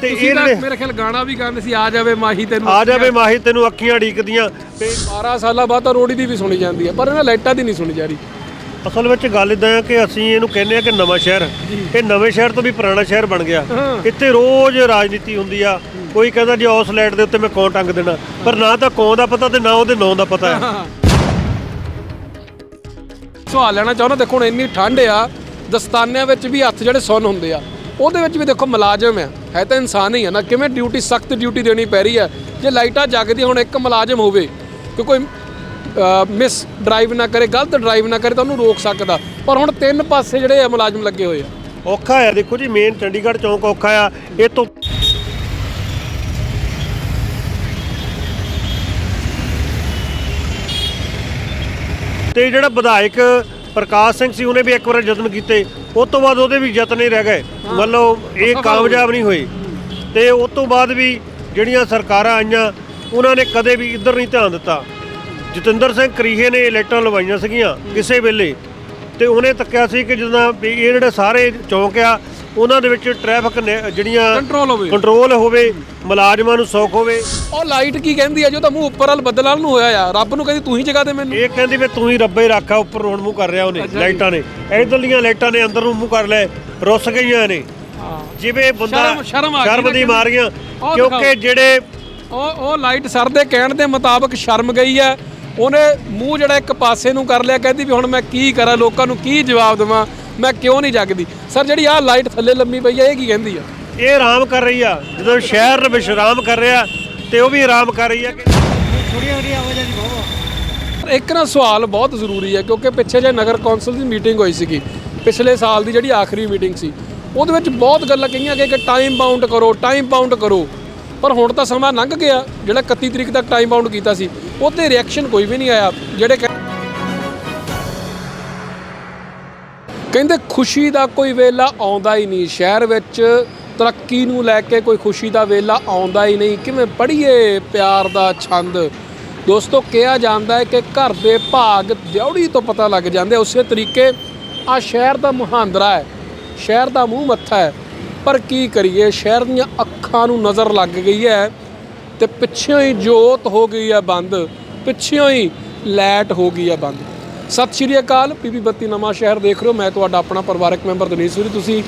ਤੇ ਇਹ ਤੁਸੀਂ ਤਾਂ ਜਿਹੜੇ ਮੇਰੇ ਖਿਆਲ ਗਾਣਾ ਵੀ ਗਾਉਂਦੇ ਸੀ ਆ ਜਾਵੇ ਮਾਹੀ ਤੈਨੂੰ ਆ ਜਾਵੇ ਮਾਹੀ ਤੈਨੂੰ ਅੱਖੀਆਂ ਢੀਕਦੀਆਂ। ਤੇ 12 ਸਾਲਾਂ ਬਾਅਦ ਤਾਂ ਰੋੜੀ ਦੀ ਵੀ ਸੁਣੀ ਜਾਂਦੀ ਹੈ ਪਰ ਇਹਨਾਂ ਲਾਈਟਾਂ ਦੀ ਨਹੀਂ ਸੁਣੀ ਜਾ ਰਹੀ। ਅਸਲ ਵਿੱਚ ਗੱਲ ਇਦਾਂ ਹੈ ਕਿ ਅਸੀਂ ਇਹਨੂੰ ਕਹਿੰਦੇ ਆ ਕਿ ਨਵਾਂ ਸ਼ਹਿਰ। ਇਹ ਨਵੇਂ ਸ਼ਹਿਰ ਤੋਂ ਵੀ ਪੁਰਾਣਾ ਸ਼ਹਿਰ ਬਣ ਗਿਆ। ਹਾਂ। ਇੱਥੇ ਰੋਜ਼ ਰਾਜਨੀਤੀ ਹੁੰਦੀ ਆ। ਕੋਈ ਕਹਿੰਦਾ ਜੀ ਉਸ ਲਾਈਟ ਦੇ ਉੱਤੇ ਮੈਂ ਕੌਣ ਟੰਗ ਦੇਣਾ। ਪਰ ਨਾ ਤਾਂ ਕੌਣ ਦਾ ਪਤਾ ਤੇ ਨਾ ਉਹਦੇ ਨਾਂ ਦਾ ਪਤਾ ਹੈ। ਸਵਾਲ ਲੈਣਾ ਚਾਹੁੰਦਾ ਦੇਖੋ ਹੁਣ ਇੰਨੀ ਠੰਡ ਆ ਦਸਤਾਨਿਆਂ ਵਿੱਚ ਵੀ ਹੱਥ ਜਿਹੜੇ ਸੁੰਨ ਹੁੰਦੇ ਆ। ਉਹਦੇ ਵਿੱਚ ਵੀ ਦੇਖੋ ਮੁਲਾਜ਼ਮ ਆ। ਹੈ ਤਾਂ ਇਨਸਾਨ ਹੀ ਹੈ ਨਾ। ਕਿਵੇਂ ਡਿਊਟੀ ਸਖਤ ਡਿਊਟੀ ਦੇਣੀ ਪੈ ਰਹੀ ਹੈ ਜੇ ਲਾਈਟਾਂ ਜਗਦੀਆਂ ਹੁਣ ਇੱਕ ਮੁਲਾਜ਼ਮ ਹੋਵੇ ਕਿ ਕੋਈ ਮਿਸ ਡਰਾਈਵ ਨਾ ਕਰੇ, ਗਲਤ ਡਰਾਈਵ ਨਾ ਕਰੇ ਤਾਂ ਉਹਨੂੰ ਰੋਕ ਸਕਦਾ। ਪਰ ਹੁਣ ਤਿੰਨ ਪਾਸੇ ਜਿਹੜੇ ਆ ਮੁਲਾਜ਼ਮ ਲੱਗੇ ਹੋਏ ਆ। ਔਖਾ ਆ। ਦੇਖੋ ਜੀ ਮੇਨ ਚੰਡੀਗੜ੍ਹ ਚੌਂਕ ਔਖਾ ਆ। ਇਹ ਤੋਂ ਤੇ ਜਿਹੜਾ ਵਿਧਾਇਕ ਪ੍ਰਕਾਸ਼ ਸਿੰਘ ਸੀ ਉਹਨੇ ਵੀ ਇੱਕ ਵਾਰ ਯਤਨ ਕੀਤੇ। ਉਸ ਤੋਂ ਬਾਅਦ ਉਹਦੇ ਵੀ ਯਤਨ ਹੀ ਰਹਿ ਗਏ। ਮਤਲਬ ਇਹ ਕਾਮਯਾਬ ਨਹੀਂ ਹੋਏ। ਤੇ ਉਸ ਤੋਂ ਬਾਅਦ ਵੀ ਜਿਹੜੀਆਂ ਸਰਕਾਰਾਂ ਆਈਆਂ ਉਹਨਾਂ ਨੇ ਕਦੇ ਵੀ ਇੱਧਰ ਨਹੀਂ ਧਿਆਨ ਦਿੱਤਾ। ਜਤਿੰਦਰ ਸਿੰਘ ਕਰੀਹੇ ਨੇ ਇਲੈਕਟਾਂ ਲਵਾਈਆਂ ਸੀਗੀਆਂ ਕਿਸੇ ਵੇਲੇ। ਤੇ ਉਹਨੇ ਤੱਕਿਆ ਸੀ ਕਿ ਜਦੋਂ ਇਹ ਜਿਹੜੇ ਸਾਰੇ ਚੌਂਕ ਆ ਉਹਨਾਂ ਦੇ ਵਿੱਚ ਟ੍ਰੈਫਿਕ ਨੇ- ਜਿਹੜੀਆਂ ਕੰਟਰੋਲ ਹੋਵੇ। ਕੰਟਰੋਲ ਹੋਵੇ ਮੁਲਾਜ਼ਮਾਂ ਨੂੰ ਸੌਖ ਹੋਵੇ। ਉਹ ਲਾਈਟ ਕੀ ਕਹਿੰਦੀ ਆ? ਜੋ ਤਾਂ ਮੂੰਹ ਉੱਪਰ ਵਾਲ ਬੱਦਲ ਵਾਲ ਨੂੰ ਹੋਇਆ ਆ। ਰੱਬ ਨੂੰ ਕਹਿੰਦੀ ਤੂੰ ਹੀ ਜਗਾ ਦੇ ਮੈਨੂੰ। ਇਹ ਕਹਿੰਦੀ ਵੀ ਤੂੰ ਹੀ ਰੱਬੇ ਰੱਖਾ ਉੱਪਰ ਹੁਣ ਮੂੰਹ ਕਰ ਰਿਹਾ ਉਹਨੇ ਲਾਈਟਾਂ ਨੇ। ਇਧਰਲੀਆਂ ਲਾਈਟਾਂ ਨੇ ਅੰਦਰ ਨੂੰ ਮੂੰਹ ਕਰ ਲਿਆ ਰੁੱਸ ਗਈਆਂ ਨੇ। ਜਿਵੇਂ ਬੰਦਾ ਸ਼ਰਮ- ਸ਼ਰਮ ਆ ਗਈ ਸ਼ਰਮ ਨਾ। ਦੀ। ਮਾਰੀਆਂ ਉਹ ਕਿਉਂਕਿ ਦਿਖਾਓ। ਜਿਹੜੇ ਉਹ ਉਹ ਲਾਈਟ ਸਰ ਦੇ ਕਹਿਣ ਦੇ ਮੁਤਾਬਕ ਸ਼ਰਮ ਗਈ ਹੈ ਉਹਨੇ ਮੂੰਹ ਜਿਹੜਾ ਇੱਕ ਪਾਸੇ ਨੂੰ ਕਰ ਲਿਆ ਕਹਿੰਦੀ ਵੀ ਹੁਣ ਮੈਂ ਕੀ ਕਰਾਂ ਲੋਕਾਂ ਨੂੰ ਕੀ ਜਵਾਬ ਦੇਵਾਂ? ਮੈਂ ਕਿਉਂ ਨਹੀਂ ਜਗਦੀ? ਸਰ ਜਿਹੜੀ ਆਹ ਲਾਈਟ ਥੱਲੇ ਲੰਮੀ ਪਈ ਹੈ ਇਹ ਕੀ ਕਹਿੰਦੀ ਆ? ਇਹ ਆਰਾਮ ਕਰ ਰਹੀ ਆ। ਜਦੋਂ ਸ਼ਹਿਰ ਵਿਸ਼ਰਾਮ ਕਰ ਰਿਹਾ ਤੇ ਉਹ ਵੀ ਆਰਾਮ ਕਰ ਰਹੀ ਆ ਕਿ ਇੱਕ ਨਾ ਸਵਾਲ ਬਹੁਤ ਜ਼ਰੂਰੀ ਹੈ ਕਿਉਂਕਿ ਪਿੱਛੇ ਜੇ ਨਗਰ ਕੌਂਸਲ ਦੀ ਮੀਟਿੰਗ ਹੋਈ ਸੀਗੀ ਪਿਛਲੇ ਸਾਲ ਦੀ ਜਿਹੜੀ ਆਖਰੀ ਮੀਟਿੰਗ ਸੀ ਉਹਦੇ ਵਿੱਚ ਬਹੁਤ ਗੱਲਾਂ ਕਹੀਆਂ ਗਈਆਂ ਕਿ ਟਾਈਮ ਬਾਉਂਡ ਕਰੋ ਟਾਈਮ ਬਾਉਂਡ ਕਰੋ। ਪਰ ਹੁਣ ਤਾਂ ਸਮਾਂ ਲੰਘ ਗਿਆ ਜਿਹੜਾ 31 ਤਰੀਕ ਤੱਕ ਟਾਈਮ ਬਾਉਂਡ ਕੀਤਾ ਸੀ ਉਹਤੇ ਰਿਐਕਸ਼ਨ ਕੋਈ ਵੀ ਨਹੀਂ ਆਇਆ ਜਿਹੜੇ ਕਹਿੰਦੇ ਖੁਸ਼ੀ ਦਾ ਕੋਈ ਵੇਲਾ ਆਉਂਦਾ ਹੀ ਨਹੀਂ। ਸ਼ਹਿਰ ਵਿੱਚ ਤਰੱਕੀ ਨੂੰ ਲੈ ਕੇ ਕੋਈ ਖੁਸ਼ੀ ਦਾ ਵੇਲਾ ਆਉਂਦਾ ਹੀ ਨਹੀਂ। ਕਿਵੇਂ ਪੜ੍ਹੀਏ ਪਿਆਰ ਦਾ ਛੰਦ। ਦੋਸਤੋ, ਕਿਹਾ ਜਾਂਦਾ ਹੈ ਕਿ ਘਰ ਦੇ ਭਾਗ ਦਿਉੜੀ ਤੋਂ ਪਤਾ ਲੱਗ ਜਾਂਦੇ ਉਸੇ ਤਰੀਕੇ ਆ ਸ਼ਹਿਰ ਦਾ ਮੁਹਾਂਦਰਾ ਹੈ। ਸ਼ਹਿਰ ਦਾ ਮੂੰਹ ਮੱਥਾ ਹੈ। ਪਰ ਕੀ ਕਰੀਏ? ਸ਼ਹਿਰ ਦੀਆਂ ਅੱਖਾਂ ਨੂੰ ਨਜ਼ਰ ਲੱਗ ਗਈ ਹੈ ਤੇ ਪਿੱਛੋਂ ਹੀ ਜੋਤ ਹੋ ਗਈ ਹੈ ਬੰਦ। ਪਿੱਛੋਂ ਹੀ ਲੈਟ ਹੋ ਗਈ ਹੈ ਬੰਦ। ਸਤਿ ਸ਼੍ਰੀ ਅਕਾਲ ਪੀਪੀ ਬੱਤੀ ਨਵਾਂ ਸ਼ਹਿਰ ਦੇਖ ਰਹੇ ਹੋ। ਮੈਂ ਤੁਹਾਡਾ ਆਪਣਾ ਪਰਿਵਾਰਕ ਮੈਂਬਰ ਦਨੀਸ਼ ਸੂਰੀ। ਤੁਸੀਂ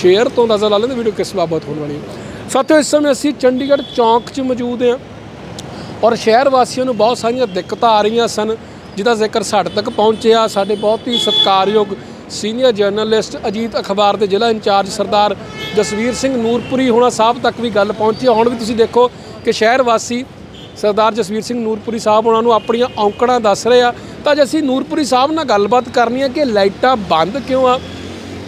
ਸ਼ੇਅਰ ਤੋਂ ਨਜ਼ਰ ਲਾ ਲੈਂਦੇ ਵੀਡੀਓ ਕਿਸ ਬਾਬਤ ਹੋਣ ਵਾਲੀ ਹੈ। ਸਾਥੀਓ, ਇਸ ਸਮੇਂ ਅਸੀਂ ਚੰਡੀਗੜ੍ਹ ਚੌਂਕ 'ਚ ਮੌਜੂਦ ਹਾਂ ਔਰ ਸ਼ਹਿਰ ਵਾਸੀਆਂ ਨੂੰ ਬਹੁਤ ਸਾਰੀਆਂ ਦਿੱਕਤਾਂ ਆ ਰਹੀਆਂ ਸਨ, ਜਿਹਦਾ ਜ਼ਿਕਰ ਸਾਡੇ ਤੱਕ ਪਹੁੰਚਿਆ। ਸਾਡੇ ਬਹੁਤ ਹੀ ਸਤਿਕਾਰਯੋਗ ਸੀਨੀਅਰ ਜਰਨਲਿਸਟ ਅਜੀਤ ਅਖਬਾਰ ਦੇ ਜ਼ਿਲ੍ਹਾ ਇੰਚਾਰਜ ਸਰਦਾਰ ਜਸਵੀਰ ਸਿੰਘ ਨੂਰਪੁਰੀ ਹੋਣਾ ਸਾਹਿਬ ਤੱਕ ਵੀ ਗੱਲ ਪਹੁੰਚੀ ਹੈ। ਹੁਣ ਵੀ ਤੁਸੀਂ ਦੇਖੋ ਕਿ ਸ਼ਹਿਰ ਵਾਸੀ ਸਰਦਾਰ ਜਸਵੀਰ ਸਿੰਘ ਨੂਰਪੁਰੀ ਸਾਹਿਬ ਉਹਨਾਂ ਨੂੰ ਆਪਣੀਆਂ ਔਂਕੜਾਂ ਦੱਸ ਰਹੇ ਆ ਤਾਂ ਅੱਜ ਅਸੀਂ ਨੂਰਪੁਰੀ ਸਾਹਿਬ ਨਾਲ ਗੱਲਬਾਤ ਕਰਨੀ ਹੈ ਕਿ ਲਾਈਟਾਂ ਬੰਦ ਕਿਉਂ ਆ?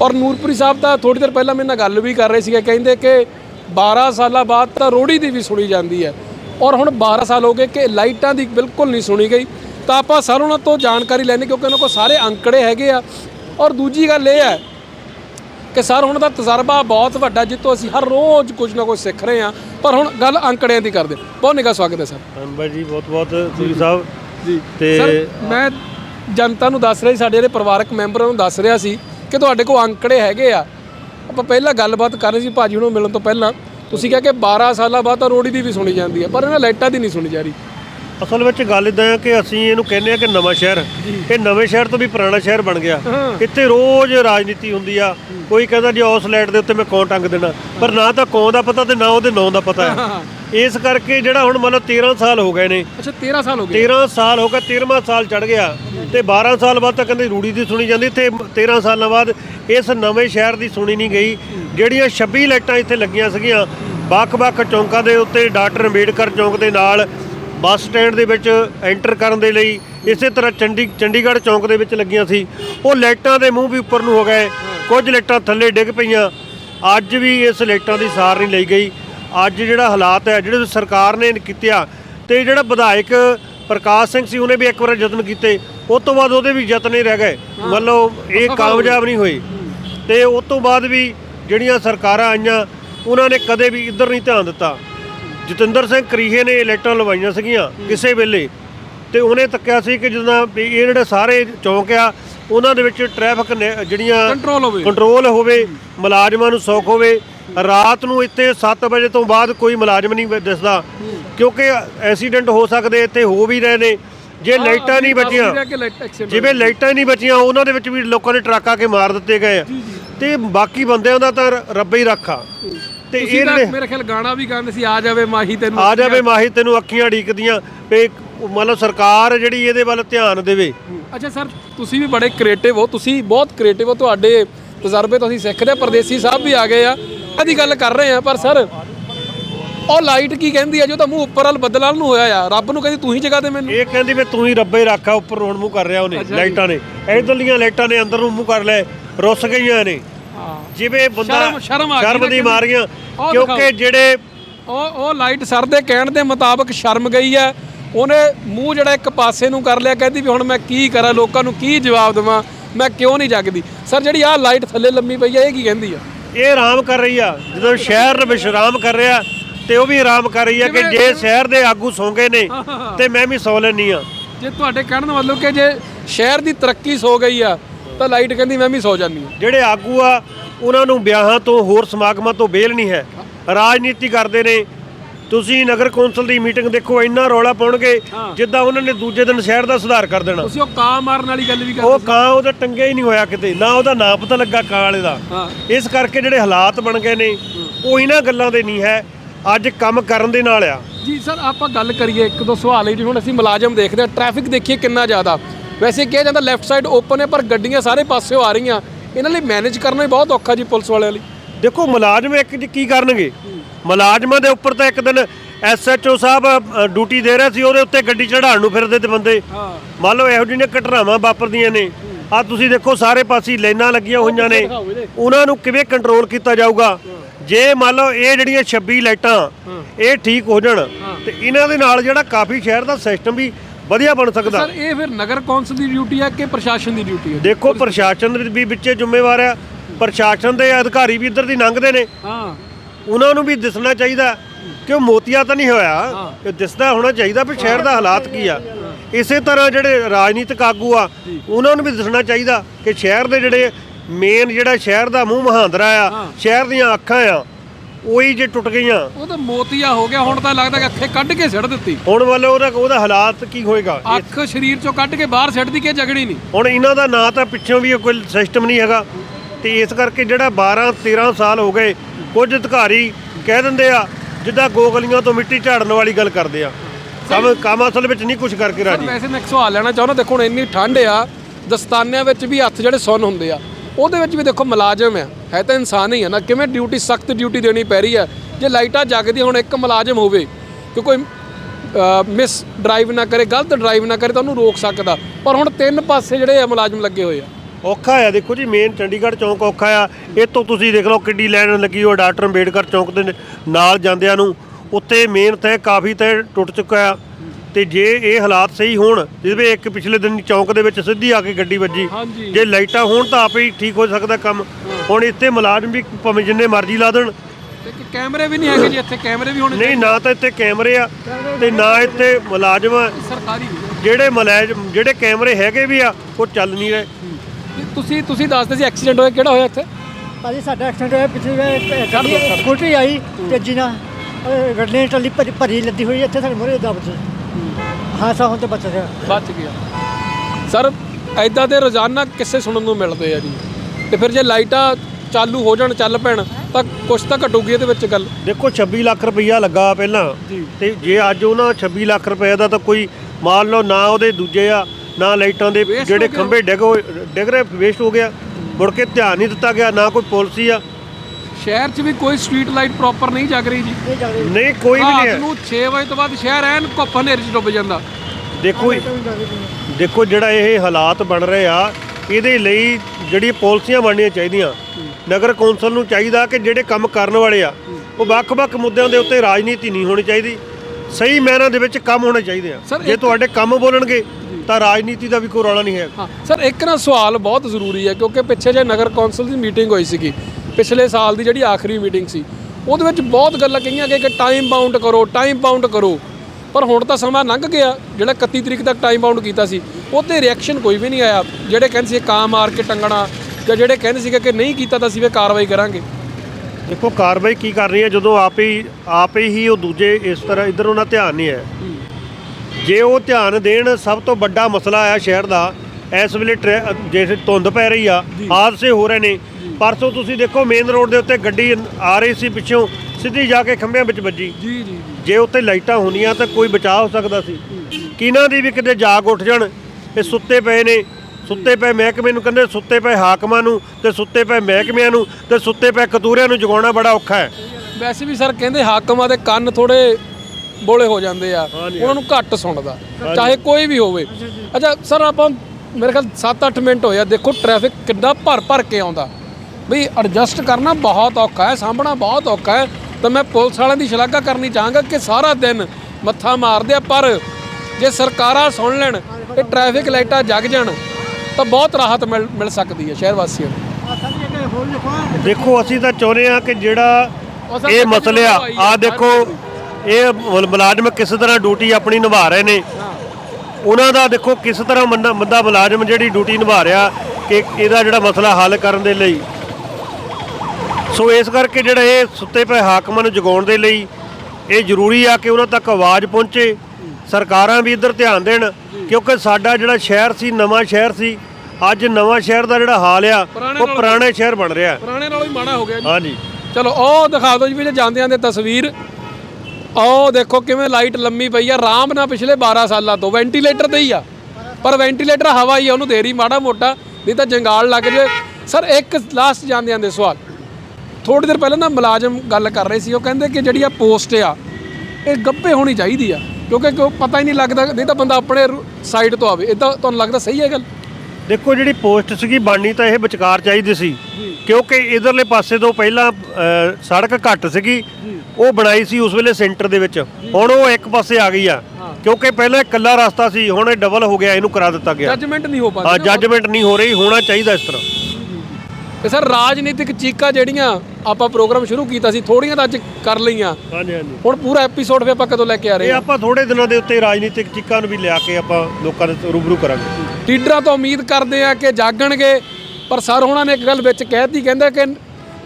ਔਰ ਨੂਰਪੁਰੀ ਸਾਹਿਬ ਤਾਂ ਥੋੜੀ ਦੇਰ ਪਹਿਲਾਂ ਮੇਰੇ ਨਾਲ ਗੱਲ ਵੀ ਕਰ ਰਹੇ ਸੀਗੇ, ਕਹਿੰਦੇ ਕਿ 12 ਸਾਲਾਂ ਬਾਅਦ ਤਾਂ ਰੋੜੀ ਦੀ ਵੀ ਸੁਣੀ ਜਾਂਦੀ ਹੈ। ਔਰ ਹੁਣ 12 ਸਾਲ ਹੋ ਗਏ ਕਿ ਲਾਈਟਾਂ ਦੀ ਬਿਲਕੁਲ ਨਹੀਂ ਸੁਣੀ ਗਈ। ਤਾਂ ਆਪਾਂ ਸਰ ਉਹਨਾਂ ਤੋਂ ਜਾਣਕਾਰੀ ਲੈਣੀ ਕਿਉਂਕਿ ਉਹਨਾਂ ਕੋਲ ਸਾਰੇ ਅੰਕੜੇ ਹੈਗੇ ਆ। ਔਰ ਦੂਜੀ ਗੱਲ ਇਹ ਹੈ ਕਿ ਸਰ ਹੁਣ ਦਾ ਤਜਰਬਾ ਬਹੁਤ ਵੱਡਾ ਜਿੱਤੋਂ ਅਸੀਂ ਹਰ ਰੋਜ਼ ਕੁਝ ਨਾ ਕੁਝ ਸਿੱਖ ਰਹੇ ਹਾਂ। ਪਰ ਹੁਣ ਗੱਲ ਅੰਕੜਿਆਂ ਦੀ ਕਰਦੇ। ਬਹੁਤ ਨਿੱਘਾ ਸਵਾਗਤ ਹੈ ਸਰ। ਧੰਨਵਾਦ ਜੀ ਬਹੁਤ ਬਹੁਤ ਸੂਰੀ ਸਾਹਿਬ ਜੀ। ਤੇ ਸਰ ਮੈਂ ਜਨਤਾ ਨੂੰ ਦੱਸ ਰਿਹਾ ਸੀ ਸਾਡੇ ਜਿਹੜੇ ਪਰਿਵਾਰਕ ਮੈਂਬਰਾਂ ਨੂੰ ਦੱਸ ਰਿਹਾ ਸੀ ਕਿ ਤੁਹਾਡੇ ਕੋਲ ਅੰਕੜੇ ਹੈਗੇ ਆ। ਆਪਾਂ ਪਹਿਲਾਂ ਗੱਲਬਾਤ ਕਰ ਰਹੇ ਸੀ ਭਾਜੀ ਨੂੰ ਮਿਲਣ ਤੋਂ ਪਹਿਲਾਂ। ਤੁਸੀਂ ਕਿਹਾ ਕਿ 12 ਸਾਲਾਂ ਬਾਅਦ ਤਾਂ ਰੋੜੀ ਦੀ ਵੀ ਸੁਣੀ ਜਾਂਦੀ ਹੈ ਪਰ ਇਹਨਾਂ ਲਾਈਟਾਂ ਦੀ ਨਹੀਂ ਸੁਣੀ ਜਾ ਰਹੀ। ਅਸਲ ਵਿੱਚ ਗੱਲ ਇਦਾਂ ਹੈ ਕਿ ਅਸੀਂ ਇਹਨੂੰ ਕਹਿੰਦੇ ਆ ਕਿ ਨਵਾਂ ਸ਼ਹਿਰ। ਇਹ ਨਵੇਂ ਸ਼ਹਿਰ ਤੋਂ ਵੀ ਪੁਰਾਣਾ ਸ਼ਹਿਰ ਬਣ ਗਿਆ। ਇੱਥੇ ਰੋਜ਼ ਰਾਜਨੀਤੀ ਹੁੰਦੀ ਆ। ਕੋਈ ਕਹਿੰਦਾ ਜੀ ਉਸ ਲਾਈਟ ਦੇ ਉੱਤੇ ਮੈਂ ਕੌਣ ਟੰਗ ਦੇਣਾ? ਪਰ ਨਾ ਤਾਂ ਕੌਣ ਦਾ ਪਤਾ ਤੇ ਨਾ ਉਹਦੇ ਨਾਂ ਦਾ ਪਤਾ ਹੈ। ਇਸ ਕਰਕੇ ਜਿਹੜਾ ਹੁਣ ਮੰਨ ਲਓ 13 ਸਾਲ ਹੋ ਗਏ ਨੇ। ਅੱਛਾ 13 ਸਾਲ ਹੋ ਗਏ। 13 ਸਾਲ ਹੋ ਗਏ 13ਵਾਂ ਸਾਲ ਚੜ ਗਿਆ ਤੇ 12 ਸਾਲ ਬਾਅਦ ਤਾਂ ਕਹਿੰਦੇ ਰੂੜੀ ਦੀ ਸੁਣੀ ਜਾਂਦੀ ਤੇ 13 ਸਾਲਾਂ ਬਾਅਦ ਇਸ ਨਵੇਂ ਸ਼ਹਿਰ ਦੀ ਸੁਣੀ ਨਹੀਂ ਗਈ। ਜਿਹੜੀਆਂ 26 ਲਾਈਟਾਂ ਇੱਥੇ ਲੱਗੀਆਂ ਸੀਗੀਆਂ ਵੱਖ-ਵੱਖ ਚੌਂਕਾਂ ਦੇ ਉੱਤੇ ਡਾਕਟਰ ਅੰਬੇਡਕਰ ਚੌਂਕ ਦੇ ਨਾਲ ਬੱਸ ਸਟੈਂਡ ਦੇ ਵਿੱਚ ਐਂਟਰ ਕਰਨ ਦੇ ਲਈ ਇਸੇ ਤਰ੍ਹਾਂ ਚੰਡੀ ਚੰਡੀਗੜ੍ਹ ਚੌਂਕ ਦੇ ਵਿੱਚ ਲੱਗੀਆਂ ਸੀ। ਉਹ ਲਾਈਟਾਂ ਦੇ ਮੂੰਹ ਵੀ ਉੱਪਰ ਨੂੰ ਹੋ ਗਏ ਕੁਝ ਲਾਈਟਾਂ ਥੱਲੇ ਡਿੱਗ ਪਈਆਂ। ਅੱਜ ਵੀ ਇਸ ਲਾਈਟਾਂ ਦੀ ਸਾਰ ਨਹੀਂ ਲਈ ਗਈ। ਅੱਜ ਜਿਹੜਾ ਹਾਲਾਤ ਹੈ ਜਿਹੜੇ ਸਰਕਾਰ ਨੇ ਕੀਤਿਆ ਤੇ ਜਿਹੜਾ ਵਿਧਾਇਕ ਪ੍ਰਕਾਸ਼ ਸਿੰਘ ਸੀ ਉਹਨੇ ਵੀ ਇੱਕ ਵਾਰ ਯਤਨ ਕੀਤੇ। ਉਸ ਤੋਂ ਬਾਅਦ ਉਹਦੇ ਵੀ ਯਤਨ ਹੀ ਰਹਿ ਗਏ। ਮਤਲਬ ਇਹ ਕਾਮਯਾਬ ਨਹੀਂ ਹੋਏ। ਤੇ ਉਸ ਤੋਂ ਬਾਅਦ ਵੀ ਜਿਹੜੀਆਂ ਸਰਕਾਰਾਂ ਆਈਆਂ ਉਹਨਾਂ ਨੇ ਕਦੇ ਵੀ ਇੱਧਰ ਨਹੀਂ ਧਿਆਨ ਦਿੱਤਾ। ਜਤਿੰਦਰ ਸਿੰਘ ਕਰੀਹੇ ਨੇ ਇਲੈਕਟਾਂ ਲਵਾਈਆਂ ਸੀਗੀਆਂ ਕਿਸੇ ਵੇਲੇ। ਤੇ ਉਹਨੇ ਤੱਕਿਆ ਸੀ ਕਿ ਜਦੋਂ ਵੀ ਇਹ ਜਿਹੜੇ ਸਾਰੇ ਚੌਂਕ ਆ ਉਹਨਾਂ ਦੇ ਵਿੱਚ ਟ੍ਰੈਫਿਕ ਜਿਹੜੀਆਂ ਕੰਟਰੋਲ ਹੋਵੇ। ਕੰਟਰੋਲ ਹੋਵੇ ਮੁਲਾਜ਼ਮਾਂ ਨੂੰ ਸੌਖ ਹੋਵੇ ਰਾਤ ਨੂੰ ਇੱਥੇ 7 ਵਜੇ ਤੋਂ ਬਾਅਦ ਕੋਈ ਮੁਲਾਜ਼ਮ ਨਹੀਂ ਦਿਸਦਾ। ਕਿਉਂਕਿ ਐਕਸੀਡੈਂਟ ਹੋ ਸਕਦੇ ਇੱਥੇ ਹੋ ਵੀ ਰਹੇ ਨੇ। ਜੇ ਲਾਈਟਾਂ ਨਹੀਂ ਬਚੀਆਂ ਜਿਵੇਂ ਲਾਈਟਾਂ ਨਹੀਂ ਬਚੀਆਂ ਉਹਨਾਂ ਦੇ ਵਿੱਚ ਵੀ ਲੋਕਾਂ ਨੇ ਟਰੱਕ ਕੇ ਮਾਰ ਦਿੱਤੇ ਗਏ ਆ। ਤੇ ਬਾਕੀ ਬੰਦਿਆਂ ਦਾ ਤਾਂ ਰੱਬ ਹੀ ਰੱਖਾ ਤੇ ਇਹ ਤਾਂ ਮੇਰੇ ਖਿਆਲ ਗਾਣਾ ਵੀ ਗਾਉਂਦੇ ਸੀ ਆ ਜਾਵੇ ਮਾਹੀ ਤੈਨੂੰ ਆ ਜਾਵੇ ਮਾਹੀ ਤੈਨੂੰ ਅੱਖੀਆਂ ਢੀਕਦੀਆਂ। ਵੀ ਮਤਲਬ ਸਰਕਾਰ ਜਿਹੜੀ ਇਹਦੇ ਵੱਲ ਧਿਆਨ ਦੇਵੇ। ਅੱਛਾ ਸਰ ਤੁਸੀਂ ਵੀ ਬੜੇ ਕ੍ਰੀਏਟਿਵ ਹੋ। ਤੁਸੀਂ ਬਹੁਤ ਕ੍ਰੀਏਟਿਵ ਹੋ। ਤੁਹਾਡੇ ਤਜਰਬੇ ਤੋਂ ਅਸੀਂ ਸਿੱਖਦੇ ਹਾਂ। ਪਰਦੇਸੀ ਸਾਹਿਬ ਵੀ ਆ ਗਏ ਆ। ਇਹਦੀ ਗੱਲ ਕਰ ਰਹੇ ਆ ਪਰ ਸਰ ਉਹ ਲਾਈਟ ਕੀ ਕਹਿੰਦੀ ਆ ਜੋ? ਤਾਂ ਮੂੰਹ ਉੱਪਰ ਵਾਲ ਬੱਦਲਾਂ ਨੂੰ ਹੋਇਆ ਆ। ਰੱਬ ਨੂੰ ਕਹਿੰਦੀ ਤੂੰ ਹੀ ਜਗਾ ਦੇ ਮੈਨੂੰ। ਇਹ ਕਹਿੰਦੀ ਵੀ ਤੂੰ ਹੀ ਰੱਬੇ ਰੱਖਾ ਉੱਪਰ ਰੋਣ ਮੂੰਹ ਕਰ ਰਿਹਾ ਉਹਨੇ ਲਾਈਟਾਂ ਨੇ। ਇਧਰਲੀਆਂ ਲਾਈਟਾਂ ਨੇ ਅੰਦਰ ਨੂੰ ਮੂੰਹ ਕਰ ਲਏ ਰੁੱਸ ਗਈਆਂ ਨੇ। ਜਿਵੇਂ ਬੰਦਾ ਸ਼ਰਮ- ਆ ਦੀ। ਮਾਰੀਆਂ ਕਿਉਂਕਿ। ਜਿਹੜੇ ਉਹ ਉਹ ਲਾਈਟ ਸਰ ਦੇ ਕਹਿਣ ਦੇ ਮੁਤਾਬਕ ਸ਼ਰਮ ਗਈ ਹੈ ਉਹਨੇ ਮੂੰਹ ਜਿਹੜਾ ਇੱਕ ਪਾਸੇ ਨੂੰ ਕਰ ਲਿਆ ਕਹਿੰਦੀ ਵੀ ਹੁਣ ਮੈਂ ਕੀ ਕਰਾਂ ਲੋਕਾਂ ਨੂੰ ਕੀ ਜਵਾਬ ਦੇਵਾਂ ਮੈਂ ਕਿਉਂ ਨਹੀਂ ਜਗਦੀ? ਸਰ ਜਿਹੜੀ ਆਹ ਲਾਈਟ ਥੱਲੇ ਲੰਮੀ ਪਈ ਹੈ ਇਹ ਕੀ ਕਹਿੰਦੀ ਆ? ਇਹ ਆਰਾਮ ਕਰ ਰਹੀ ਆ। ਜਦੋਂ ਸ਼ਹਿਰ ਵਿਸ਼ਰਾਮ ਕਰ ਰਿਹਾ ਤੇ ਉਹ ਵੀ ਆਰਾਮ ਕਰ ਰਹੀ ਆ ਕਿ ਜੇ ਸ਼ਹਿਰ ਦੇ ਆਗੂ ਸੌਂਗੇ ਨੇ ਤੇ ਮੈਂ ਵੀ ਸੌ ਲੈਣੀ ਆ। ਜੇ ਤੁਹਾਡੇ ਕਹਿਣ ਦਾ ਮਤਲਬ ਕਿ ਜੇ ਸ਼ਹਿਰ ਦੀ ਤਰੱਕੀ ਸੋ ਗਈ ਆ ਤਾਂ ਲਾਈਟ ਕਹਿੰਦੀ ਮੈਂ ਵੀ ਸੋ ਜਾਂਦੀ ਹਾਂ ਜਿਹੜੇ ਆਗੂ ਆ ਉਹਨਾਂ ਨੂੰ ਵਿਆਹਾਂ ਤੋਂ ਹੋਰ ਸਮਾਗਮਾਂ ਤੋਂ ਬੇਲ ਨਹੀਂ ਹੈ। ਰਾਜਨੀਤੀ ਕਰਦੇ ਨੇ ਤੁਸੀਂ ਨਗਰ ਕੌਂਸਲ ਦੀ ਮੀਟਿੰਗ ਦੇਖੋ ਇੰਨਾ ਰੌਲਾ ਪਾਉਣਗੇ ਜਿੱਦਾਂ ਉਹਨਾਂ ਨੇ ਦੂਜੇ ਦਿਨ ਸ਼ਹਿਰ ਦਾ ਸੁਧਾਰ ਕਰ ਦੇਣਾ। ਤੁਸੀਂ ਉਹ ਕਾਂ ਮਾਰਨ ਵਾਲੀ ਗੱਲ ਵੀ ਉਹ ਕਰਦੇ ਕਾਂ ਉਹਦਾ ਟੰਗੇ ਹੀ ਨਹੀਂ ਹੋਇਆ ਕਿਤੇ ਨਾ ਉਹਦਾ ਨਾਂ ਪਤਾ ਲੱਗਾ ਕਾਂ ਵਾਲੇ ਦਾ। ਇਸ ਕਰਕੇ ਜਿਹੜੇ ਹਾਲਾਤ ਬਣ ਗਏ ਨੇ ਉਹ ਇਹਨਾਂ ਗੱਲਾਂ ਦੇ ਨਹੀਂ ਹੈ ਅੱਜ ਕੰਮ ਕਰਨ ਦੇ ਨਾਲ ਆ। ਜੀ ਸਰ ਆਪਾਂ ਗੱਲ ਕਰੀਏ ਇੱਕ ਦੋ ਸਵਾਲ ਹੈ ਜੀ ਹੁਣ ਅਸੀਂ ਮੁਲਾਜ਼ਮ ਦੇਖਦੇ ਹਾਂ ਟ੍ਰੈਫਿਕ ਦੇਖੀਏ ਕਿੰਨਾ ਜ਼ਿਆਦਾ। ਵੈਸੇ ਕਿਹਾ ਜਾਂਦਾ ਲੈਫਟ ਸਾਈਡ ਓਪਨ ਹੈ ਪਰ ਗੱਡੀਆਂ ਸਾਰੇ ਪਾਸਿਓਂ ਆ ਰਹੀਆਂ। ਇਹਨਾਂ ਲਈ ਮੈਨੇਜ ਕਰਨਾ ਹੀ ਬਹੁਤ ਔਖਾ ਜੀ ਪੁਲਿਸ ਵਾਲਿਆਂ ਲਈ। ਦੇਖੋ ਮੁਲਾਜ਼ਮ ਇੱਕ ਜੀ ਕੀ ਕਰਨਗੇ? ਮੁਲਾਜ਼ਮਾਂ ਦੇ ਉੱਪਰ ਤਾਂ ਇੱਕ ਦਿਨ ਐਸਐਚਓ ਸਾਹਿਬ ਡਿਊਟੀ ਦੇ ਰਿਹਾ ਸੀ ਉਹਦੇ ਉੱਤੇ ਗੱਡੀ ਚੜਾਉਣ ਨੂੰ ਫਿਰਦੇ ਤੇ ਬੰਦੇ। ਮੰਨ ਲਓ ਇਹੋ ਜਿਹੀਆਂ ਘਟਨਾਵਾਂ ਵਾਪਰਦੀਆਂ ਨੇ। ਆ ਤੁਸੀਂ ਦੇਖੋ ਸਾਰੇ ਪਾਸੇ ਲਾਈਨਾਂ ਲੱਗੀਆਂ ਹੋਈਆਂ ਨੇ। ਉਹਨਾਂ ਨੂੰ ਕਿਵੇਂ ਕੰਟਰੋਲ ਕੀਤਾ ਜਾਊਗਾ? ਜੇ ਮੰਨ ਲਓ ਇਹ ਜਿਹੜੀਆਂ 26 ਲਾਈਟਾਂ ਇਹ ਠੀਕ ਹੋ ਜਾਣ ਤੇ ਇਹਨਾਂ ਦੇ ਨਾਲ ਜਿਹੜਾ ਕਾਫੀ ਸ਼ਹਿਰ ਦਾ ਸਿਸਟਮ ਵੀ ਵਧੀਆ ਬਣ ਸਕਦਾ। ਸਰ ਇਹ ਫਿਰ ਨਗਰ ਕੌਂਸਲ ਦੀ ਡਿਊਟੀ ਹੈ ਕਿ ਪ੍ਰਸ਼ਾਸਨ ਦੀ ਡਿਊਟੀ ਹੈ ਦੇਖੋ ਪ੍ਰਸ਼ਾਸਨ ਵੀ ਵਿੱਚੇ ਜ਼ਿੰਮੇਵਾਰ ਆ। ਪ੍ਰਸ਼ਾਸਨ ਦੇ ਅਧਿਕਾਰੀ ਵੀ ਇੱਧਰ ਦੀ ਲੰਘਦੇ ਨੇ। ਹਾਂ। ਉਹਨਾਂ ਨੂੰ ਵੀ ਦਿਸਣਾ ਚਾਹੀਦਾ ਕਿ ਉਹ ਮੋਤੀਆ ਤਾਂ ਨਹੀਂ ਹੋਇਆ ਇਹ ਦਿਸਦਾ ਹੋਣਾ ਚਾਹੀਦਾ ਵੀ ਸ਼ਹਿਰ ਦਾ ਹਾਲਾਤ ਕੀ ਆ? ਇਸੇ ਤਰ੍ਹਾਂ ਜਿਹੜੇ ਰਾਜਨੀਤਿਕ ਆਗੂ ਆ ਉਹਨਾਂ ਨੂੰ ਵੀ ਦਿਸਣਾ ਚਾਹੀਦਾ ਕਿ ਸ਼ਹਿਰ ਦੇ ਜਿਹੜੇ ਮੇਨ ਜਿਹੜਾ ਸ਼ਹਿਰ ਦਾ ਮੂੰਹ ਮਹਾਂਦਰਾ ਆ ਸ਼ਹਿਰ ਦੀਆਂ ਅੱਖਾਂ ਆ ਉਹੀ ਜੇ ਟੁੱਟ ਗਈਆਂ। ਉਹ ਤਾਂ ਮੋਤੀਆ ਹੋ ਗਿਆ ਹੁਣ ਤਾਂ ਲੱਗਦਾ ਕਿ ਇੱਥੇ ਕੱਢ ਕੇ ਸਿੱਟ ਦਿੱਤੀ। ਹੁਣ ਵੱਲ ਉਹਦਾ ਉਹਦਾ ਹਾਲਾਤ ਕੀ ਹੋਏਗਾ? ਅੱਖ ਸਰੀਰ ਚੋਂ ਕੱਢ ਕੇ ਬਾਹਰ ਸਿੱਟਦੀ ਕਿ ਜਗੜੀ ਨਹੀਂ? ਹੁਣ ਇਹਨਾਂ ਦਾ ਨਾਂ ਤਾਂ ਪਿੱਛੋਂ ਵੀ ਕੋਈ ਸਿਸਟਮ ਨਹੀਂ ਹੈਗਾ। ਤੇ ਇਸ ਕਰਕੇ ਜਿਹੜਾ 12 13 ਸਾਲ ਹੋ ਗਏ ਕੁਝ ਅਧਿਕਾਰੀ ਕਹਿ ਦਿੰਦੇ ਆ ਜਿੱਦਾਂ ਗੋਗਲੀਆਂ ਤੋਂ ਮਿੱਟੀ ਝਾੜਨ ਵਾਲੀ ਗੱਲ ਕਰਦੇ ਆ। ਕੰਮ ਕੰਮ ਅਸਲ ਵਿੱਚ ਨਹੀਂ ਕੁਝ ਕਰਕੇ ਰਾਜੀ। ਵੈਸੇ ਮੈਂ ਇੱਕ ਸਵਾਲ ਲੈਣਾ ਚਾਹੁੰਦਾ ਦੇਖੋ ਹੁਣ ਇੰਨੀ ਠੰਡ ਆ ਦਸਤਾਨਿਆਂ ਵਿੱਚ ਵੀ ਹੱਥ ਜਿਹੜੇ ਸੁੰਨ ਹੁੰਦੇ ਆ ਉਹਦੇ ਵਿੱਚ ਵੀ ਦੇਖੋ ਮੁਲਾਜ਼ਮ ਆ ਹੈ ਤਾਂ ਇਨਸਾਨ ਹੀ ਆ ਨਾ ਕਿਵੇਂ ਡਿਊਟੀ ਸਖਤ ਡਿਊਟੀ ਦੇਣੀ ਪੈ ਰਹੀ ਹੈ ਜੇ ਲਾਈਟਾਂ ਜਗਦੀਆਂ ਹੁਣ ਇੱਕ ਮੁਲਾਜ਼ਮ ਹੋਵੇ ਕਿ ਕੋਈ ਮਿਸ ਡਰਾਈਵ ਨਾ ਕਰੇ ਗਲਤ ਡਰਾਈਵ ਨਾ ਕਰੇ ਤਾਂ ਉਹਨੂੰ ਰੋਕ ਸਕਦਾ ਪਰ ਹੁਣ ਤਿੰਨ ਪਾਸੇ ਜਿਹੜੇ ਆ ਮੁਲਾਜ਼ਮ ਲੱਗੇ ਹੋਏ ਆ। ਔਖਾ ਆ। ਦੇਖੋ ਜੀ ਮੇਨ ਚੰਡੀਗੜ੍ਹ ਚੌਂਕ ਔਖਾ ਆ। ਇਹ ਤੋਂ ਤੁਸੀਂ ਦੇਖ ਲਓ ਕਿੱਡੀ ਲਾਈਨ ਲੱਗੀ ਉਹ ਡਾਕਟਰ ਅੰਬੇਡਕਰ ਚੌਂਕ ਦੇ ਨਾਲ ਜਾਂਦਿਆਂ ਨੂੰ। ਉੱਤੇ ਮੇਨ ਤੇ ਕਾਫੀ ਤੇ ਟੁੱਟ ਚੁੱਕਾ ਆ। ਤੇ ਜੇ ਇਹ ਹਾਲਾਤ ਸਹੀ ਹੋਣ ਜਿਵੇਂ ਇੱਕ ਪਿਛਲੇ ਦਿਨ ਚੌਂਕ ਦੇ ਵਿੱਚ ਸਿੱਧੀ ਆ ਕੇ ਗੱਡੀ ਵੱਜੀ ਜੇ ਲਾਈਟਾਂ ਹੋਣ ਤਾਂ ਆਪੇ ਹੀ ਠੀਕ ਹੋ ਸਕਦਾ ਕੰਮ। ਹੁਣ ਇੱਥੇ ਮੁਲਾਜ਼ਮ ਵੀ ਭਾਵੇਂ ਜਿੰਨੇ ਮਰਜ਼ੀ ਲਾ ਦੇਣ। ਕੈਮਰੇ ਵੀ ਨਹੀਂ ਹੈਗੇ ਜੀ ਇੱਥੇ ਕੈਮਰੇ ਵੀ ਹੋਣੇ ਨਹੀਂ ਨਾ ਤਾਂ ਇੱਥੇ ਕੈਮਰੇ ਆ ਤੇ ਨਾ ਇੱਥੇ ਮੁਲਾਜ਼ਮ। ਸਰਕਾਰੀ ਜਿਹੜੇ ਮੁਲਾਜ਼ਮ ਜਿਹੜੇ ਕੈਮਰੇ ਹੈਗੇ ਵੀ ਆ ਉਹ ਚੱਲ ਨਹੀਂ ਰਹੇ। ਤੁਸੀਂ ਤੁਸੀਂ ਦੱਸਦੇ ਸੀ ਐਕਸੀਡੈਂਟ ਹੋਇਆ ਕਿਹੜਾ ਹੋਇਆ ਇੱਥੇ? ਭਾਜੀ ਸਾਡਾ ਐਕਸੀਡੈਂਟ ਹੋਇਆ ਪਿੱਛੇ ਵੇ ਗੱਡੀ ਸਕੂਟਰੀ ਆਈ ਤੇਜ਼ੀ ਨਾਲ ਗੱਡੀ ਦੀ ਟੱਲੀ ਭਰੀ ਭਰੀ ਲੱਦੀ ਹੋਈ ਇੱਥੇ ਸਾਡੇ ਮੋਰੇ ਦਬ ਚ ਹਾਸਾ ਹੁਣ ਤੇ ਬਚ ਗਿਆ। ਬਚ ਗਿਆ। ਸਰ ਐਦਾਂ ਦੇ ਰੋਜ਼ਾਨਾ ਕਿੱਸੇ ਸੁਣਨ ਨੂੰ ਮਿਲਦੇ ਆ ਜੀ। ਤੇ ਫਿਰ ਜੇ ਲਾਈਟਾਂ ਚਾਲੂ ਹੋ ਜਾਣ ਚੱਲ ਪੈਣ ਤਾਂ ਕੁਛ ਤਾਂ ਘਟੂਗੀ ਇਹਦੇ ਵਿੱਚ ਗੱਲ। ਦੇਖੋ 26 ਲੱਖ ਰੁਪਈਆ ਲੱਗਾ ਪਹਿਲਾਂ। ਤੇ ਜੇ ਅੱਜ ਉਹਨਾਂ 26 ਲੱਖ ਰੁਪਏ ਦਾ ਤਾਂ ਕੋਈ ਮੰਨ ਲਓ ਨਾ ਉਹਦੇ ਦੂਜੇ ਆ ਨਾ ਲਾਈਟਾਂ ਦੇ ਜਿਹੜੇ। ਖੰਭੇ ਡਿੱਗ ਹੋਏ ਡਿੱਗ ਰਹੇ ਵੇਸਟ ਹੋ ਗਿਆ। ਮੁੜ ਕੇ ਧਿਆਨ ਨਹੀਂ ਦਿੱਤਾ ਗਿਆ ਨਾ ਕੋਈ ਪਾਲਿਸੀ ਆ। ਸ਼ਹਿਰ 'ਚ ਵੀ ਕੋਈ ਸਟਰੀਟ ਲਾਈਟ ਪ੍ਰੋਪਰ ਨਹੀਂ ਜਗ ਰਹੀ ਜੀ। ਨਹੀਂ ਕੋਈ ਵੀ ਨਹੀਂ ਰਾਤ ਹੈ ਨੂੰ 6 ਵਜੇ ਤੋਂ ਬਾਅਦ ਸ਼ਹਿਰ ਐਨ ਘੁੱਪ ਹਨੇਰੇ 'ਚ ਡੁੱਬ ਜਾਂਦਾ। ਦੇਖੋ ਦੇਖੋ ਜਿਹੜਾ ਇਹ ਹਾਲਾਤ ਬਣ ਰਹੇ ਆ ਇਹਦੇ ਲਈ ਜਿਹੜੀ ਪਾਲਿਸੀਆਂ ਬਣਨੀਆਂ ਚਾਹੀਦੀਆਂ। ਨਗਰ ਕੌਂਸਲ ਨੂੰ ਚਾਹੀਦਾ ਕਿ ਜਿਹੜੇ ਕੰਮ ਕਰਨ ਵਾਲੇ ਆ ਉਹ ਵੱਖ-ਵੱਖ ਮੁੱਦਿਆਂ ਦੇ ਉੱਤੇ ਰਾਜਨੀਤੀ ਨਹੀਂ ਹੋਣੀ ਚਾਹੀਦੀ। ਸਹੀ ਮੈਨਾਂ ਦੇ ਵਿੱਚ ਕੰਮ ਹੋਣੇ ਚਾਹੀਦੇ ਆ। Sir, ਜੇ ਇੱਕ- ਤੁਹਾਡੇ ਕੰਮ ਬੋਲਣਗੇ ਤਾਂ ਰਾਜਨੀਤੀ ਦਾ ਵੀ ਕੋਈ ਰੌਲਾ ਨਹੀਂ ਹੈ। ਹਾਂ ਸਰ ਇੱਕ ਨਾ ਸਵਾਲ ਬਹੁਤ ਜ਼ਰੂਰੀ ਹੈ ਕਿਉਂਕਿ ਪਿੱਛੇ ਜੇ ਨਗਰ ਕੌਂਸਲ ਦੀ ਮੀਟਿੰਗ ਹੋਈ ਸੀਗੀ ਪਿਛਲੇ ਸਾਲ ਦੀ ਜਿਹੜੀ ਆਖਰੀ ਮੀਟਿੰਗ ਸੀ ਉਹਦੇ ਵਿੱਚ ਬਹੁਤ ਗੱਲਾਂ ਕਹੀਆਂ ਗਈਆਂ ਕਿ ਟਾਈਮ ਬਾਉਂਡ ਕਰੋ ਟਾਈਮ ਬਾਉਂਡ ਕਰੋ। ਪਰ ਹੁਣ ਤਾਂ ਸਮਾਂ ਲੰਘ ਗਿਆ ਜਿਹੜਾ 31 ਤਰੀਕ ਤੱਕ ਟਾਈਮ ਬਾਉਂਡ ਕੀਤਾ ਸੀ ਉਹਤੇ ਰਿਐਕਸ਼ਨ ਕੋਈ ਵੀ ਨਹੀਂ ਆਇਆ। ਜਿਹੜੇ ਕਹਿੰਦੇ ਸੀ ਕਾਂ ਮਾਰ ਕੇ ਟੰਗਣਾ ਜਾਂ ਜਿਹੜੇ ਕਹਿੰਦੇ ਸੀਗੇ ਕਿ ਨਹੀਂ ਕੀਤਾ ਤਾਂ ਅਸੀਂ ਵੀ ਕਾਰਵਾਈ ਕਰਾਂਗੇ। ਦੇਖੋ ਕਾਰਵਾਈ ਕੀ ਕਰ ਰਹੀ ਹੈ? ਜਦੋਂ ਆਪ ਹੀ ਆਪ ਹੀ ਉਹ ਦੂਜੇ ਇਸ ਤਰ੍ਹਾਂ ਇਧਰ ਉਹਨਾਂ ਧਿਆਨ ਨਹੀਂ ਹੈ। ਜੇ ਉਹ ਧਿਆਨ ਦੇਣ ਸਭ ਤੋਂ ਵੱਡਾ ਮਸਲਾ ਆ ਸ਼ਹਿਰ ਦਾ ਇਸ ਵੇਲੇ ਜੇ ਧੁੰਦ ਪੈ ਰਹੀ ਆ ਹਾਦਸੇ ਹੋ ਰਹੇ ਨੇ। ਪਰਸੋਂ ਤੁਸੀਂ ਦੇਖੋ ਮੇਨ ਰੋਡ ਦੇ ਉੱਤੇ ਗੱਡੀ ਆ ਰਹੀ ਸੀ ਪਿੱਛੋਂ ਸਿੱਧੀ ਜਾ ਕੇ ਖੰਭਿਆਂ ਵਿੱਚ ਵੱਜੀ। ਜੀ ਜੀ ਜੀ। ਜੇ ਉੱਤੇ ਲਾਈਟਾਂ ਹੁੰਦੀਆਂ ਤਾਂ ਕੋਈ ਬਚਾਅ ਹੋ ਸਕਦਾ ਸੀ। ਕਿਨਾਂ ਦੀ ਵੀ ਕਿਤੇ ਜਾਗ ਉੱਠ ਜਾਣ ਇਹ ਸੁੱਤੇ ਪਏ ਨੇ। ਸੁੱਤੇ ਪਏ ਮਹਿਕਮੇ ਨੂੰ ਕਹਿੰਦੇ ਸੁੱਤੇ ਪਏ ਹਾਕਮਾਂ ਨੂੰ ਤੇ ਸੁੱਤੇ ਪਏ ਮਹਿਕਮਿਆਂ ਨੂੰ ਤੇ ਸੁੱਤੇ ਪਏ ਕਤੂਰਿਆਂ ਨੂੰ ਜਗਾਉਣਾ ਬੜਾ ਔਖਾ ਹੈ। ਵੈਸੇ ਵੀ ਸਰ ਕਹਿੰਦੇ ਹਾਕਮਾਂ ਦੇ ਕੰਨ ਥੋੜੇ ਬੋਲੇ ਹੋ ਜਾਂਦੇ ਆ। ਉਹਨਾਂ ਨੂੰ ਘੱਟ ਸੁਣਦਾ ਚਾਹੇ ਕੋਈ ਵੀ ਹੋਵੇ। ਅੱਛਾ ਸਰ ਆਪਾਂ ਮੇਰੇ ਖਿਆਲ 7-8 ਮਿੰਟ ਹੋਇਆ ਦੇਖੋ ਟ੍ਰੈਫਿਕ ਕਿੰਨਾ ਭਰ ਭਰ ਕੇ ਆਉਂਦਾ। ਬਈ ਐਡਜਸਟ ਕਰਨਾ ਬਹੁਤ ਔਖਾ ਹੈ ਸਾਂਭਣਾ ਬਹੁਤ ਔਖਾ ਹੈ। ਤਾਂ ਮੈਂ ਪੁਲਿਸ ਵਾਲਿਆਂ ਦੀ ਸ਼ਲਾਘਾ ਕਰਨੀ ਚਾਹਾਂਗਾ ਕਿ ਸਾਰਾ ਦਿਨ ਮੱਥਾ ਮਾਰਦੇ ਆ ਪਰ ਜੇ ਸਰਕਾਰਾਂ ਸੁਣ ਲੈਣ ਇਹ ਟ੍ਰੈਫਿਕ ਲਾਈਟਾਂ ਜਗ ਜਾਣ ਤਾਂ ਬਹੁਤ ਰਾਹਤ ਮਿਲ ਮਿਲ ਸਕਦੀ ਹੈ ਸ਼ਹਿਰ ਵਾਸੀਆਂ ਨੂੰ। ਦੇਖੋ ਅਸੀਂ ਤਾਂ ਚਾਹੁੰਦੇ ਆ ਕਿ ਜਿਹੜਾ ਇਹ ਮਸਲੇ ਆ। ਦੇਖੋ ਇਹ ਮੁਲ- ਮੁਲਾਜ਼ਮ ਕਿਸ ਤਰ੍ਹਾਂ ਡਿਊਟੀ ਆਪਣੀ ਨਿਭਾ ਰਹੇ ਨੇ? ਉਹਨਾਂ ਦਾ ਦੇਖੋ ਕਿਸ ਤਰ੍ਹਾਂ ਬੰਦਾ ਬੰਦਾ ਮੁਲਾਜ਼ਮ ਜਿਹੜੀ ਡਿਊਟੀ ਨਿਭਾ ਰਿਹਾ ਕਿ ਇਹਦਾ ਜਿਹੜਾ ਮਸਲਾ ਹੱਲ ਕਰਨ ਦੇ ਲਈ। ਸੋ ਇਸ ਕਰਕੇ ਜਿਹੜਾ ਇਹ ਸੁੱਤੇ ਪਏ ਹਾਕਮਾਂ ਨੂੰ ਜਗਾਉਣ ਦੇ ਲਈ ਇਹ ਜ਼ਰੂਰੀ ਆ ਕਿ ਉਹਨਾਂ ਤੱਕ ਆਵਾਜ਼ ਪਹੁੰਚੇ। ਸਰਕਾਰਾਂ ਵੀ ਇੱਧਰ ਧਿਆਨ ਦੇਣ ਕਿਉਂਕਿ ਸਾਡਾ ਜਿਹੜਾ ਸ਼ਹਿਰ ਸੀ ਨਵਾਂ ਸ਼ਹਿਰ ਸੀ ਅੱਜ ਨਵਾਂ ਸ਼ਹਿਰ ਦਾ ਜਿਹੜਾ ਹਾਲ ਆ ਉਹ ਪੁਰਾਣੇ ਸ਼ਹਿਰ ਬਣ ਰਿਹਾ। ਪੁਰਾਣੇ ਨਾਲੋਂ ਹੀ ਮਾੜਾ ਹੋ ਗਿਆ ਜੀ। ਹਾਂਜੀ। ਚਲੋ ਉਹ ਦਿਖਾ ਦਿਓ ਜੀ ਵੀ ਜੇ ਜਾਂਦਿਆਂ ਦੇ ਤਸਵੀਰ। ਆਓ ਦੇਖੋ ਕਿਵੇਂ ਲਾਈਟ ਲੰਮੀ ਪਈ ਆ। ਆਰਾਮ ਨਾਲ ਪਿਛਲੇ 12 ਸਾਲਾਂ ਤੋਂ ਵੈਂਟੀਲੇਟਰ ਤੇ ਹੀ ਆ। ਪਰ ਵੈਂਟੀਲੇਟਰ ਹਵਾ ਹੀ ਆ, ਉਹਨੂੰ ਦੇਰੀ ਮਾੜਾ ਮੋਟਾ, ਨਹੀਂ ਤਾਂ ਜੰਗਾਲ ਲੱਗ ਜੇ। ਸਰ, ਇੱਕ ਲਾਸਟ ਜਾਂਦਿਆਂ ਦੇ ਸਵਾਲ। ਥੋੜੀ ਦੇਰ ਪਹਿਲਾਂ ਨਾ ਮੁਲਾਜ਼ਮ ਗੱਲ ਕਰ ਰਹੇ ਸੀ, ਉਹ ਕਹਿੰਦੇ ਕਿ ਜਿਹੜੀ ਆ ਪੋਸਟ ਆ, ਇਹ ਗੱਪੇ ਹੋਣੀ ਚਾਹੀਦੀ ਆ। ਕਿਉਂਕਿ ਕਿਉਂ ਪਤਾ ਹੀ ਨਹੀਂ ਲੱਗਦਾ, ਨਹੀਂ ਤਾਂ ਬੰਦਾ ਆਪਣੇ ਸਾਈਡ ਤੋਂ ਆਵੇ। ਇਹ ਤਾਂ ਤੁਹਾਨੂੰ ਲੱਗਦਾ ਸਹੀ ਹੈ ਗੱਲ? ਦੇਖੋ ਜਿਹੜੀ ਪੋਸਟ ਸੀਗੀ ਬਣਨੀ ਤਾਂ ਇਹ ਵਿਚਕਾਰ ਚਾਹੀਦੀ ਸੀ। ਕਿਉਂਕਿ ਇਧਰਲੇ ਪਾਸੇ ਤੋਂ ਪਹਿਲਾਂ ਅ, ਸੜਕ ਘੱਟ ਸੀਗੀ। ਉਹ ਬਣਾਈ ਸੀ ਉਸ ਵੇਲੇ ਸੈਂਟਰ ਦੇ ਵਿੱਚ। ਹੁਣ ਉਹ ਇੱਕ ਪਾਸੇ ਆ ਗਈ ਆ। ਕਿਉਂਕਿ ਪਹਿਲਾਂ ਇਕੱਲਾ ਰਸਤਾ ਸੀ ਹੁਣ ਇਹ ਡਬਲ ਹੋ ਗਿਆ ਇਹਨੂੰ ਕਰਾ ਦਿੱਤਾ ਗਿਆ। ਜੱਜਮੈਂਟ ਨਹੀਂ ਹੋ ਹਾਂ ਪਾਉਂਦੀ ਜੱਜਮੈਂਟ ਨਹੀਂ ਹੋ ਰਹੀ ਹੋਣਾ ਚਾਹੀਦਾ ਇਸ ਤਰ੍ਹਾਂ। ਤੇ ਸਰ ਰਾਜਨੀਤਿਕ ਚੀਕਾਂ ਜਿਹੜੀਆਂ ਆਪਾਂ ਪ੍ਰੋਗਰਾਮ ਸ਼ੁਰੂ ਕੀਤਾ ਸੀ ਥੋੜੀਆਂ ਤਾਂ ਅੱਜ ਕਰ ਲਈਆਂ। ਹਾਂਜੀ ਹਾਂਜੀ। ਹੁਣ ਪੂਰਾ ਐਪੀਸੋਡ ਵੀ ਆਪਾਂ ਕਦੋਂ ਲੈ ਕੇ ਆ ਰਹੇ ਇਹ ਹਾਂ? ਆਪਾਂ ਥੋੜੇ ਦਿਨਾਂ ਦੇ ਉੱਤੇ ਰਾਜਨੀਤਿਕ ਚਿੱਕਾਂ ਨੂੰ ਵੀ ਲਿਆ ਕੇ ਆਪਾਂ ਲੋਕਾਂ ਦੇ ਰੂਬਰੂ ਕਰਾਂਗੇ। ਲੀਡਰਾਂ ਤੋਂ ਉਮੀਦ ਕਰਦੇ ਆ ਕਿ ਜਾਗਣਗੇ ਪਰ ਸਰ ਉਹਨਾਂ ਨੇ ਇੱਕ ਗੱਲ ਵਿੱਚ ਕਹਿਤੀ ਕਹਿੰਦੇ ਕਿ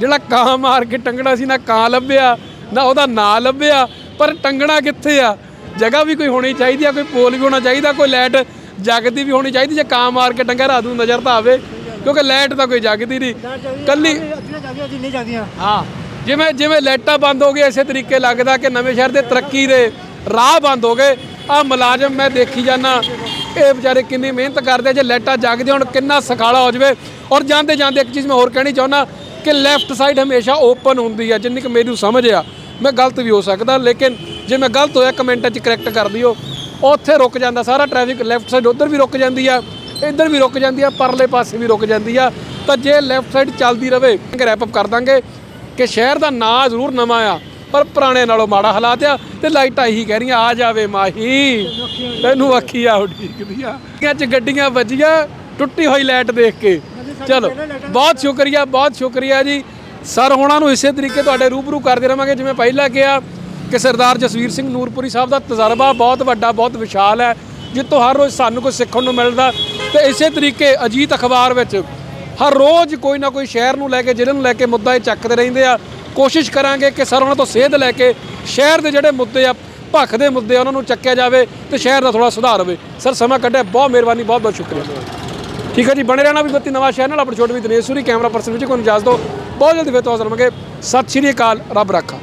ਜਿਹੜਾ ਕਾਂ ਮਾਰ ਕੇ ਟੰਗਣਾ ਸੀ ਨਾ ਕਾਂ ਲੱਭਿਆ ਨਾ ਉਹਦਾ ਨਾਂ ਲੱਭਿਆ ਪਰ ਟੰਗਣਾ ਕਿੱਥੇ ਆ? ਜਗ੍ਹਾ ਵੀ ਕੋਈ ਹੋਣੀ ਚਾਹੀਦੀ ਆ ਕੋਈ ਪੋਲ ਵੀ ਹੋਣਾ ਚਾਹੀਦਾ ਕੋਈ ਲਾਈਟ ਜਗਦੀ ਵੀ ਹੋਣੀ ਚਾਹੀਦੀ ਜੇ ਕਾਂ ਮਾਰ ਕੇ ਟੰਗਿਆ ਰਾਤ ਨੂੰ ਨਜ਼ਰ ਤਾਂ ਆਵੇ। ਕਿਉਂਕਿ ਲਾਈਟ ਤਾਂ ਕੋਈ ਜਗਦੀ ਨਹੀਂ। ਕੱਲੀ ਨਹੀਂ ਜਾਂਦੀਆਂ ਹਾਂ ਜਿਵੇਂ ਜਿਵੇਂ ਲਾਈਟਾਂ ਬੰਦ ਹੋ ਗਈਆਂ ਇਸੇ ਤਰੀਕੇ ਲੱਗਦਾ ਕਿ ਨਵੇਂ ਸ਼ਹਿਰ ਦੇ ਤਰੱਕੀ ਦੇ ਰਾਹ ਬੰਦ ਹੋ ਗਏ। ਆ ਮੁਲਾਜ਼ਮ ਮੈਂ ਦੇਖੀ ਜਾਣਾ ਇਹ ਵਿਚਾਰੇ ਕਿੰਨੀ ਮਿਹਨਤ ਕਰਦੇ ਜੇ ਲਾਈਟਾਂ ਜਗਦੀਆਂ ਹੁਣ ਕਿੰਨਾ ਸਖਾਲਾ ਹੋ ਜਵੇ। ਔਰ ਜਾਂਦੇ ਜਾਂਦੇ ਇੱਕ ਚੀਜ਼ ਮੈਂ ਹੋਰ ਕਹਿਣੀ ਚਾਹੁੰਦਾ ਕਿ ਲੈਫਟ ਸਾਈਡ ਹਮੇਸ਼ਾ ਓਪਨ ਹੁੰਦੀ ਆ ਜਿੰਨੀ ਕਿ ਮੈਨੂੰ ਸਮਝ ਆ। ਮੈਂ ਗਲਤ ਵੀ ਹੋ ਸਕਦਾ ਲੇਕਿਨ ਜੇ ਮੈਂ ਗਲਤ ਹੋਇਆ ਕਮੈਂਟਾਂ 'ਚ ਕਰੈਕਟ ਕਰ ਦਿਓ। ਉੱਥੇ ਰੁਕ ਜਾਂਦਾ ਸਾਰਾ ਟ੍ਰੈਫਿਕ ਲੈਫਟ ਸਾਈਡ ਉਧਰ ਵੀ ਰੁਕ ਜਾਂਦੀ ਆ। ਇੱਧਰ ਵੀ ਰੁਕ ਜਾਂਦੀ ਆ, ਪਰਲੇ ਪਾਸੇ ਵੀ ਰੁਕ ਜਾਂਦੀ ਆ। ਤਾਂ ਜੇ ਲੈਫਟ ਸਾਈਡ ਚੱਲਦੀ ਰਵੇ ਰੈਪ ਅਪ ਕਰ ਦਾਂਗੇ ਕਿ ਸ਼ਹਿਰ ਦਾ ਨਾਂ ਜ਼ਰੂਰ ਨਵਾਂ ਆ, ਪਰ ਪੁਰਾਣੇ ਨਾਲੋਂ ਮਾੜਾ ਹਾਲਾਤ ਆ ਤੇ ਲਾਈਟਾਂ ਇਹੀ ਕਹਿ ਰਹੀਆਂ, ਆ ਜਾਵੇ ਮਾਹੀ। ਤੈਨੂੰ ਅੱਖੀ ਆ ਉਡੀਕਦੀਆਂ ਆ। ਚ ਗੱਡੀਆਂ ਵੱਜੀਆਂ, ਟੁੱਟੀ ਹੋਈ ਲਾਈਟ ਦੇਖ ਕੇ। ਚਲੋ, ਬਹੁਤ ਸ਼ੁਕਰੀਆ ਬਹੁਤ ਸ਼ੁਕਰੀਆ ਜੀ। ਸਰ ਹੋਣਾ ਨੂੰ ਇਸੇ ਤਰੀਕੇ ਤੁਹਾਡੇ ਰੂਬਰੂ ਕਰਦੇ ਰਵਾਂਗੇ, ਜਿਵੇਂ ਪਹਿਲਾਂ ਕਿਹਾ ਕਿ ਸਰਦਾਰ ਜਸਵੀਰ ਸਿੰਘ ਨੂਰਪੁਰੀ ਸਾਹਿਬ ਦਾ ਤਜਰਬਾ ਬਹੁਤ ਵੱਡਾ, ਬਹੁਤ ਵਿਸ਼ਾਲ ਹੈ ਜਿੱਤੋਂ ਹਰ ਰੋਜ਼ ਸਾਨੂੰ ਕੁਝ ਸਿੱਖਣ ਨੂੰ ਮਿਲਦਾ। ਤੇ ਇਸੇ ਤਰੀਕੇ ਅਜੀਤ ਅਖਬਾਰ ਵਿੱਚ ਹਰ ਰੋਜ਼ ਕੋਈ ਨਾ ਕੋਈ ਸ਼ਹਿਰ ਨੂੰ ਲੈ ਕੇ, ਜ਼ਿਲ੍ਹੇ ਨੂੰ ਲੈ ਕੇ ਮੁੱਦਾ ਇਹ ਚੱਕਦੇ ਰਹਿੰਦੇ ਆ। ਕੋਸ਼ਿਸ਼ ਕਰਾਂਗੇ ਕਿ ਸਰ ਉਹਨਾਂ ਤੋਂ ਸੇਧ ਲੈ ਕੇ ਸ਼ਹਿਰ ਦੇ ਜਿਹੜੇ ਮੁੱਦੇ ਆ, ਭੱਖ ਦੇ ਮੁੱਦੇ ਆ, ਉਹਨਾਂ ਨੂੰ ਚੱਕਿਆ ਜਾਵੇ ਤੇ ਸ਼ਹਿਰ ਦਾ ਥੋੜਾ ਸੁਧਾਰ ਹੋਵੇ। ਸਰ, ਸਮਾਂ ਕੱਢਿਆ, ਬਹੁਤ ਮਿਹਰਬਾਨੀ, ਬਹੁਤ ਬਹੁਤ ਸ਼ੁਕਰੀਆ। ਠੀਕ ਹੈ ਜੀ, ਬਣੇ ਰਹਿਣਾ ਵੀ ਬੱਤੀ ਨਵਾਂ ਸ਼ਹਿਰ ਨਾਲ, ਆਪਣੀ ਛੋਟੇ ਵੀ ਦਿਨੇਸ਼ ਸੂਰੀ, ਕੈਮਰਾ ਪਰਸਨ ਵਿੱਚ ਕੋਈ ਇਜਾਜ਼ਤ ਦਿਓ। ਬਹੁਤ ਜਲਦੀ ਫਿਰ ਤੋਂ ਹਾਜ਼ਰ ਹੋਵਾਂਗੇ ਸਤਿ ਸ਼੍ਰੀ ਅਕਾਲ, ਰੱਬ ਰੱਖਾ।